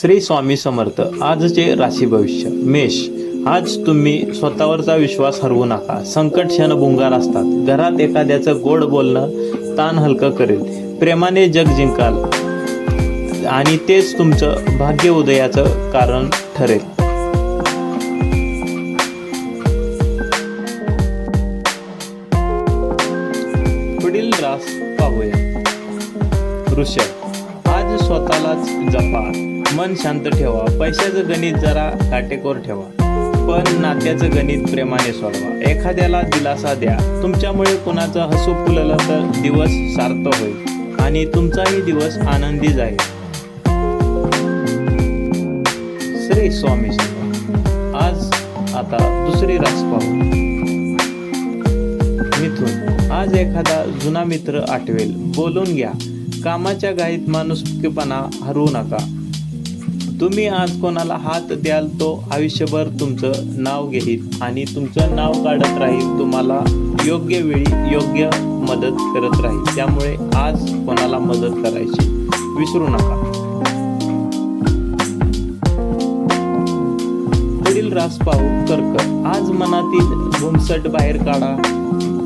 श्री स्वामी समर्थ. आजचे राशी भविष्य. मेष. आज तुम्ही स्वतःवरचा विश्वास हरवू नका. संकट क्षण भुंगार असतात. घरात एखाद्याचं गोड बोलणं ताण हलकं करेल. प्रेमाने जग जिंकाल. आणि तेच तुमचं भाग्य उदयाचं कारण ठरेल. पुढील रास पाहूया. वृषभ आज स्वतःलाच जपा. मन शांत ठेवा. पैशाचं गणित जरा काटेकोर ठेवा. पण नात्याचं गणित प्रेमाने सोडवा. एखाद्याला दिलासा द्या. तुमच्यामुळे कुणाचं हसू फुललं तर दिवस सार्थ होईल. आणि तुमचाही दिवस आनंदी जाईल. श्री स्वामी आज आता दुसरी रास पाहू. मिथून आज एखादा जुना मित्र आठवेल. बोलून घ्या. कामाच्या घाईत माणुसकीपणा हरवू नका. तुम्ही आज कोणाला हात द्याल तो आयुष्यभर तुमचं नाव घेईल आणि तुमचं नाव काढत राहील. तुम्हाला योग्य वेळी योग्य मदत करत राहील. त्यामुळे आज कोणाला मदत करायची विसरू नका. पुढील रास पाहू कर्क. आज मनातील घुमसट बाहेर काढा.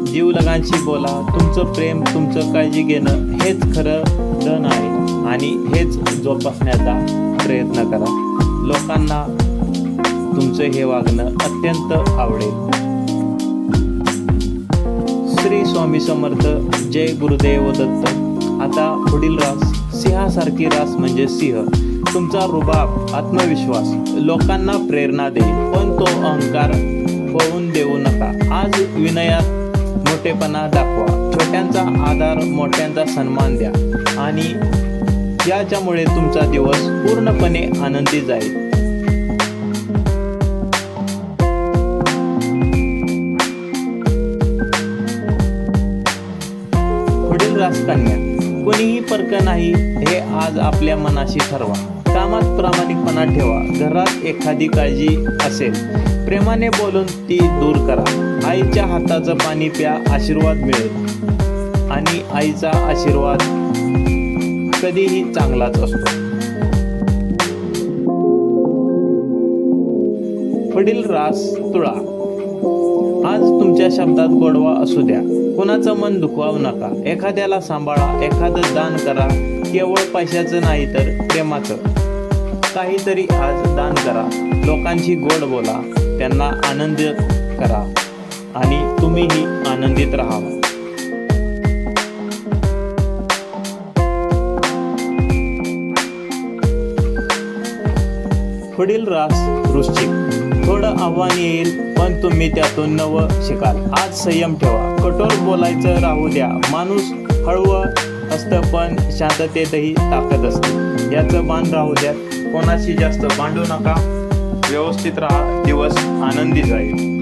जीवलगांशी बोला. तुमचं प्रेम तुमचं काळजी घेणं हेच खरं धन आहे आणि हेच जोपासण्याचा प्रयत्न करा. लोकांना तुमचं हे वागणं अत्यंत आवडेल. श्री स्वामी समर्थ जय गुरुदेव दत्त. आता पुढील रास सिंहासारखी रास म्हणजे सिंह. तुमचा रुबाब आत्मविश्वास. लोकांना प्रेरणा दे पण तो अहंकार होऊन देऊ नका. आज विनयात मोठेपणा दाखवा. छोट्यांचा आधार मोठ्यांचा सन्मान द्या. आणि याच्यामुळे तुमचा दिवस पूर्णपणे आनंदी जाईल. पुढील राजकन्या कोणीही पर्क नाही हे आज आपल्या मनाशी ठरवा. कामात प्रामाणिकपणा ठेवा. घरात एखादी काळजी असेल प्रेमाने बोलून ती दूर करा. आईच्या हाताचं पाणी प्या आशीर्वाद मिळेल. आणि आईचा आशीर्वाद कधीही चांगलाच असतो. पुढील रास तुळा. आज तुमच्या शब्दात गोडवा असू द्या. कोणाचं मन दुखवावू नका. एखाद्याला सांभाळा. एखादं दान करा. केवळ पैशाचं नाही तर प्रेमाचं. काहीतरी आज दान करा. लोकांशी गोड बोला. त्यांना आनंदित करा. आणि तुम्हीही आनंदित राहा पुढील रास वृश्चिक. थोडं आव्हान येईल पण तुम्ही त्यातून नवं शिकाल. आज संयम ठेवा. कठोर बोलायचं राहू द्या. माणूस हळवं असतं पण शांततेतही ताकद असते. याचं भान राहू द्या. कोणाशी जास्त भांडू नका. व्यवस्थित राहा. दिवस आनंदी जाईल.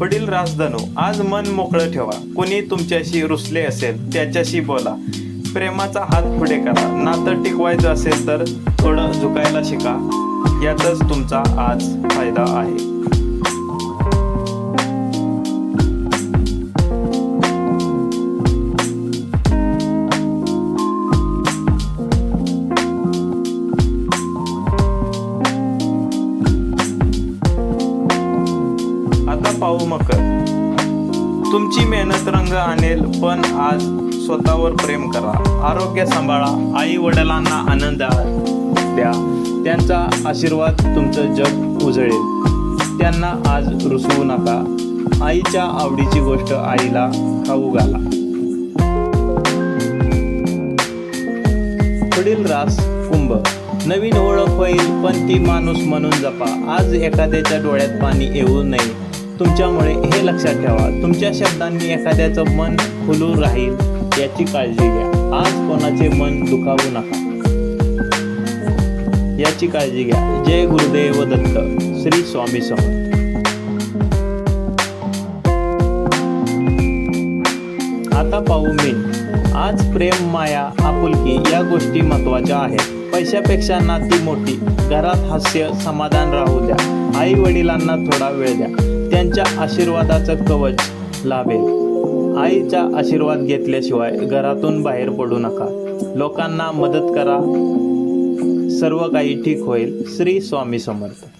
पुढील राजधनू आज मन मोकळं ठेवा. कोणी तुमच्याशी रुसले असेल त्याच्याशी बोला. प्रेमाचा हात पुढे करा. नातं टिकवायचं असेल तर थोडं झुकायला शिका. यातच तुमचा आज फायदा आहे. पाहू मकर तुमची मेहनत रंग आणेल पण आज स्वतःवर प्रेम करा. आरोग्य सांभाळा आई वडिलांना आनंद द्या. त्यांचा आशीर्वाद तुमचं जग उजळेल. त्यांना आज रुसवू नका. आईच्या आवडीची गोष्ट आईला खाऊ घाला. पुढील रास कुंभ. नवीन ओळख होईल पण ती माणूस म्हणून जपा. आज एखाद्याच्या डोळ्यात पाणी येऊ नये. तुमच्यामुळे हे लक्षात ठेवा. तुमच्या शब्दांनी एखाद्याचं मन खुलून राहील याची काळजी घ्या. आज कोणाचे मन दुखावू नका. याची काळजी घ्या. जय गुरुदेव दत्त श्री स्वामी समर्थ. आता पाहू मी. आज प्रेम माया आपुलकी या गोष्टी महत्त्वाच्या आहेत. पैशापेक्षा नाती मोठी. घरात हास्य समाधान राहू द्या. आई वडिलांना थोडा वेळ द्या. त्यांच्या आशीर्वादाचं कवच लाभेल आईचा आशीर्वाद घेतल्याशिवाय घरातून बाहेर पडू नका. लोकांना मदत करा. सर्व काही ठीक होईल. श्री स्वामी समर्थ.